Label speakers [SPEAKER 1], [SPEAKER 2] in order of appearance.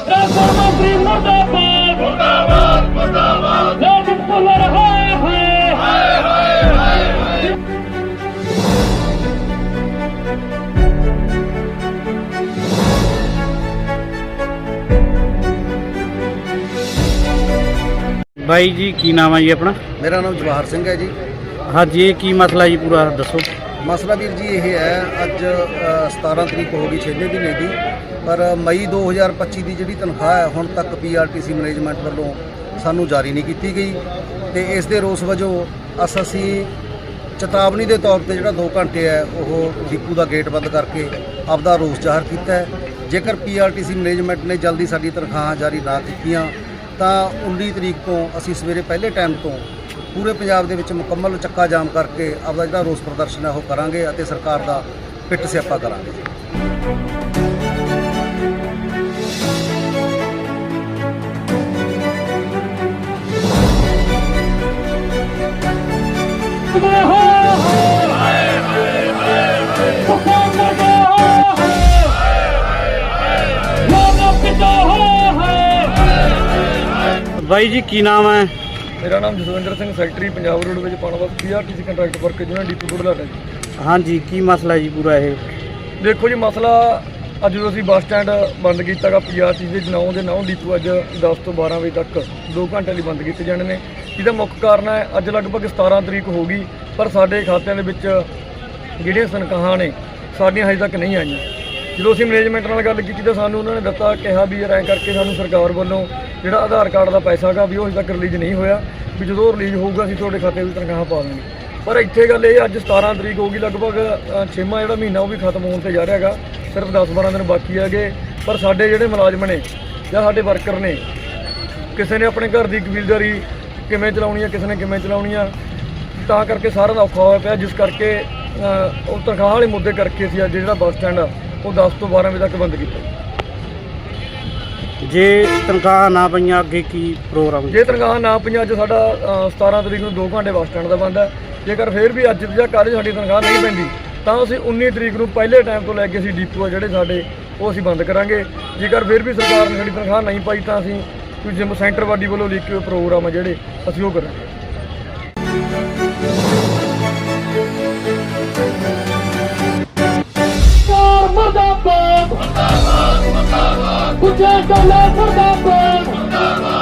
[SPEAKER 1] Transport ਮੰਤਰੀ ਮੁਰਦਾਬਾਦ ਮੁਰਦਾਬਾਦ ਮੁਰਦਾਬਾਦ ਲੇਕਿਨ ਪੁਲਰ ਹਾਏ ਹਾਏ
[SPEAKER 2] ਬਾਈ ਜੀ ਕੀ ਨਾਮ ਹੈ ਜੀ ਆਪਣਾ?
[SPEAKER 3] ਮੇਰਾ ਨਾਮ ਜਵਾਹਰ ਸਿੰਘ ਹੈ ਜੀ।
[SPEAKER 2] ਹਾਂਜੀ ਇਹ ਕੀ ਮਸਲਾ ਜੀ ਪੂਰਾ ਦੱਸੋ।
[SPEAKER 3] ਮਸਲਾ ਵੀਰ ਜੀ ਇਹ ਹੈ ਅੱਜ ਅ, 17 ਤਰੀਕ ਹੋ ਗਈ 6 ਮਹੀਨੇ ਦੀ। ਪਰ ਮਈ 2025 ਦੀ ਜਿਹੜੀ ਤਨਖਾਹ ਹੈ, ਹੁਣ ਤੱਕ ਪੀਆਰਟੀਸੀ ਮੈਨੇਜਮੈਂਟ ਵੱਲੋਂ ਸਾਨੂੰ ਜਾਰੀ ਨਹੀਂ ਕੀਤੀ ਗਈ ਤੇ ਇਸ ਦੇ ਰੋਸ ਵਜੋਂ ਅਸ ਅਸੀਂ ਚੇਤਾਵਨੀ ਦੇ ਤੌਰ ਤੇ ਜਿਹੜਾ 2 ਘੰਟੇ ਹੈ, ਉਹ ਡਿਪੂ ਦਾ ਗੇਟ ਬੰਦ ਕਰਕੇ ਆਪਦਾ ਰੋਸ ਜ਼ਾਹਰ ਕੀਤਾ ਹੈ। ਜੇਕਰ ਪੀਆਰਟੀਸੀ ਮੈਨੇਜਮੈਂਟ ਨੇ ਜਲਦੀ ਸਾਡੀ ਤਨਖਾਹਾਂ ਜਾਰੀ ਨਾ ਕੀਤੀਆਂ, ਤਾਂ 19 ਤਰੀਕ ਤੋਂ ਅਸੀਂ ਸਵੇਰੇ ਪਹਿਲੇ ਟਾਈਮ ਤੋਂ ਪੂਰੇ ਪੰਜਾਬ ਦੇ ਵਿੱਚ ਮੁਕੰਮਲ ਚੱਕਾ ਜਾਮ ਕਰਕੇ ਆਪਦਾ ਜਿਹੜਾ ਰੋਸ ਪ੍ਰਦਰਸ਼ਨ ਹੈ, ਉਹ ਕਰਾਂਗੇ ਅਤੇ ਸਰਕਾਰ ਦਾ ਪਿੱਟ ਸਿਆਪਾ ਕਰਾਂਗੇ।
[SPEAKER 1] ਦਾ ਹਾਏ
[SPEAKER 2] ਬਾਈ ਜੀ ਕੀ ਨਾਮ ਹੈ?
[SPEAKER 4] ਮੇਰਾ ਨਾਮ ਜਸਵਿੰਦਰ ਸਿੰਘ ਸੈਕਟਰੀ ਪੰਜਾਬ ਰੋਡ ਵਿੱਚ ਪਾਣਵਤ ਪੀਆਰਟੀਸੀ ਕੰਟਰੈਕਟ ਵਰਕ ਜਿਹਨਾਂ ਡੀਪੂ ਰੋਡ ਲਾਡਾ ਜੀ
[SPEAKER 2] ਹਾਂਜੀ ਕੀ ਮਸਲਾ ਜੀ ਪੂਰਾ ਇਹ?
[SPEAKER 4] ਦੇਖੋ ਜੀ ਮਸਲਾ ਅੱਜ ਜਦੋਂ ਅਸੀਂ ਬੱਸ ਸਟੈਂਡ ਬੰਦ ਕੀਤਾਗਾ ਪੀਆਰਟੀਸੀ ਦੇ 9 ਦੇ 9 ਡੀਪੂ ਅੱਜ 10 ਤੋਂ 12 ਵਜੇ ਤੱਕ 2 ਘੰਟੇ ਲਈ ਬੰਦ ਕੀਤੇ ਜਾਣੇ ਨੇ। ਜਿਹਦਾ ਮੁੱਖ ਕਾਰਨ ਹੈ, ਅੱਜ ਲਗਭਗ 17 ਤਰੀਕ ਹੋ ਗਈ, ਪਰ ਸਾਡੇ ਖਾਤਿਆਂ ਦੇ ਵਿੱਚ ਜਿਹੜੀਆਂ ਤਨਖਾਹਾਂ ਨੇ, ਸਾਡੀਆਂ ਹਜੇ ਤੱਕ ਨਹੀਂ ਆਈਆਂ। ਜਦੋਂ ਅਸੀਂ ਮੈਨੇਜਮੈਂਟ ਨਾਲ ਗੱਲ ਕੀਤੀ ਤਾਂ ਸਾਨੂੰ ਉਹਨਾਂ ਨੇ ਦਿੱਤਾ, ਕਿਹਾ ਵੀ ਯਾਰ ਐਂ ਕਰਕੇ ਸਾਨੂੰ ਸਰਕਾਰ ਵੱਲੋਂ ਜਿਹੜਾ ਆਧਾਰ ਕਾਰਡ ਦਾ ਪੈਸਾ ਹੈਗਾ ਵੀ ਉਹ ਹਜੇ ਤੱਕ ਰਿਲੀਜ਼ ਨਹੀਂ ਹੋਇਆ, ਵੀ ਜਦੋਂ ਰਿਲੀਜ਼ ਹੋਊਗਾ ਅਸੀਂ ਤੁਹਾਡੇ ਖਾਤੇ ਵਿੱਚ ਤਨਖਾਹਾਂ ਪਾ ਦਾਂਗੇ ਪਰ ਇੱਥੇ ਗੱਲ ਇਹ ਅੱਜ 17 ਤਰੀਕ ਹੋ ਗਈ, ਲਗਭਗ 6ਵਾਂ ਜਿਹੜਾ ਮਹੀਨਾ ਉਹ ਵੀ ਖਤਮ ਹੋਣ ਤੇ ਜਾ ਰਿਹਾ ਹੈਗਾ ਸਿਰਫ 10-12 ਦਿਨ ਬਾਕੀ ਹੈਗੇ, ਪਰ ਸਾਡੇ ਜਿਹੜੇ ਮੁਲਾਜ਼ਮ ਨੇ ਜਾਂ ਸਾਡੇ ਵਰਕਰ ਨੇ, ਕਿਸੇ ਨੇ ਆਪਣੇ ਘਰ ਦੀ ਕਬੀਲਦਾਰੀ ਕਿਵੇਂ ਚਲਾਉਣੀ ਹੈ ਕਿਸੇ ਨੇ ਕਿਵੇਂ ਚਲਾਉਣੀ ਆ ਤਾਂ ਕਰਕੇ ਸਾਰਾ ਦਾ ਔਖਾ ਹੋਇਆ ਪਿਆ ਜਿਸ ਕਰਕੇ ਅ, ਉਹ ਤਨਖਾਹ ਵਾਲੇ ਮੁੱਦੇ ਕਰਕੇ ਸੀ ਅੱਜ ਜਿਹੜਾ ਬੱਸ ਸਟੈਂਡ ਆ ਉਹ 10 ਤੋਂ 12 ਵਜੇ ਤੱਕ ਬੰਦ ਕੀਤਾ।
[SPEAKER 2] ਜੇ ਤਨਖਾਹ ਨਾ ਪਈਆਂ ਅੱਗੇ ਕੀ ਪ੍ਰੋਗਰਾਮ?
[SPEAKER 4] ਜੇ ਤਨਖਾਹ ਨਾ ਪਈਆਂ ਅੱਜ ਸਾਡਾ ਅ, 17 ਤਰੀਕ ਨੂੰ 2 ਘੰਟੇ ਬੱਸ ਸਟੈਂਡ ਦਾ ਬੰਦ ਹੈ ਜੇਕਰ ਫਿਰ ਵੀ ਅੱਜ ਜਾਂ ਕੱਲ੍ਹ ਸਾਡੀ ਤਨਖਾਹ ਨਹੀਂ ਪੈਂਦੀ ਤਾਂ ਅਸੀਂ 19 ਤਰੀਕ ਨੂੰ ਪਹਿਲੇ ਟਾਈਮ ਤੋਂ ਲੈ ਕੇ ਅਸੀਂ ਡੀਪੂ ਆ ਜਿਹੜੇ ਸਾਡੇ ਉਹ ਅਸੀਂ ਬੰਦ ਕਰਾਂਗੇ। ਜੇਕਰ ਫਿਰ ਵੀ ਸਰਕਾਰ ਨੇ ਸਾਡੀ ਤਨਖਾਹ ਨਹੀਂ ਪਾਈ ਤਾਂ ਅਸੀਂ ਕੋਈ ਜਿਮ ਸੈਂਟਰ ਵਾਡੀ ਵੱਲੋਂ ਲਿਖੇ ਹੋਏ ਪ੍ਰੋਗਰਾਮ ਆ ਜਿਹੜੇ, ਅਸੀਂ ਉਹ ਕਰਾਂਗੇ।
[SPEAKER 1] ਮੁਰਦਾਬਾਦ ਮੁਰਦਾਬਾਦ ਮੁਰਦਾਬਾਦ ਗੁਜਰ ਕਲਾ ਮੁਰਦਾਬਾਦ।